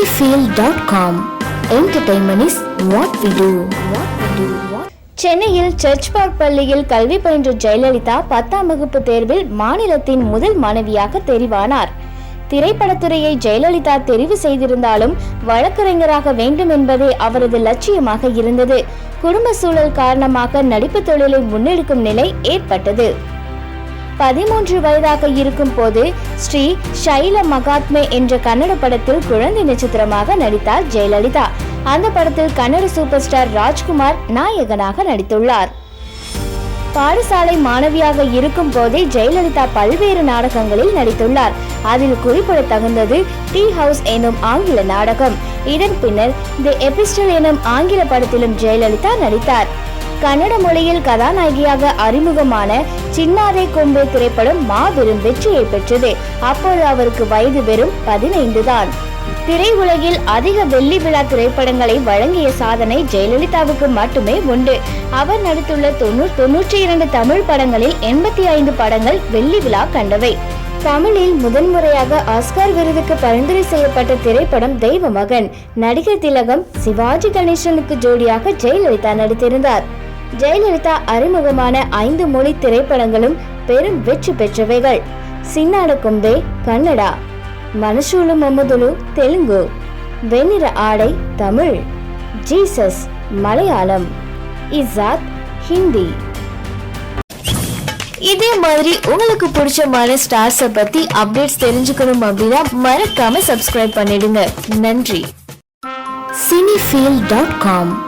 cinefield.com Entertainment is what we do. What we do. சென்னையில் Church Park பள்ளியில் கல்வி பயின்ற ஜெயலலிதா பத்தாம் வகுப்பு தேர்வில் மாநிலத்தின் முதல் மாணவியாக தெரிவானார் திரைப்படத்துறையை ஜெயலலிதா தெரிவு செய்திருந்தாலும் வழக்கறிஞராக வேண்டும் என்பதே அவரது லட்சியமாக இருந்தது குடும்ப சூழல் காரணமாக நடிப்பு தொழிலை முன்னெடுக்கும் நிலை ஏற்பட்டது பதிமூன்று வயதாக இருக்கும் போது ஸ்ரீ ஷைல மகாத்மே என்ற கன்னட படத்தில் குழந்தை நட்சத்திரமாக நடித்தார் ஜெயலலிதா. அந்த படத்தில் கன்னட சூப்பர் ஸ்டார் ராஜ்குமார் நாயகனாக நடித்துள்ளார். பாடசாலை மாணவியாக இருக்கும் போதே ஜெயலலிதா பல்வேறு நாடகங்களில் நடித்துள்ளார். அதில் குறிப்பிடத்தகுந்தது டீ ஹவுஸ் எனும் ஆங்கில நாடகம். இதன் பின்னர் தி எபிஸ்டல் எனும் ஆங்கில படத்திலும் ஜெயலலிதா நடித்தார். கன்னட மொழியில் கதாநாயகியாக அறிமுகமான சின்னாரை கொம்பு திரைப்படம் மாபெரும் வெற்றியை பெற்றது. அப்போது அவருக்கு வயது வெறும் பதினைந்து தான். திரையுலகில் அதிக வெள்ளி விழா திரைப்படங்களை வழங்கிய சாதனை ஜெயலலிதாவுக்கு மட்டுமே உண்டு. அவர் நடித்துள்ள தொண்ணூறு தொன்னூற்றி இரண்டு தமிழ் படங்களில் எண்பத்தி ஐந்து படங்கள் வெள்ளி விழா கண்டவை. தமிழில் முதன்முறையாக ஆஸ்கார் விருதுக்கு பரிந்துரை செய்யப்பட்ட திரைப்படம் தெய்வ மகன். நடிகர் திலகம் சிவாஜி கணேசனுக்கு ஜோடியாக ஜெயலலிதா நடித்திருந்தார். ஜெயலலிதா அறிமுகமான ஐந்து மொழி திரைப்படங்களும் பெரும் வெற்றி பெற்றவைகள். சின்னாட கொம்பே கன்னடா மனசூலு மொமதுலு தெலுங்கு வெண்ணிற ஆடை தமிழ் ஜீசஸ் மலையாளம் இசாத் ஹிந்தி. இதே மாதிரி உங்களுக்கு பிடிச்சமான ஸ்டார்ஸை பத்தி அப்டேட்ஸ் தெரிஞ்சுக்கணும் அப்படின்னா மறக்காம சப்ஸ்கிரைப் பண்ணிடுங்க. நன்றி. Cinefeel dot com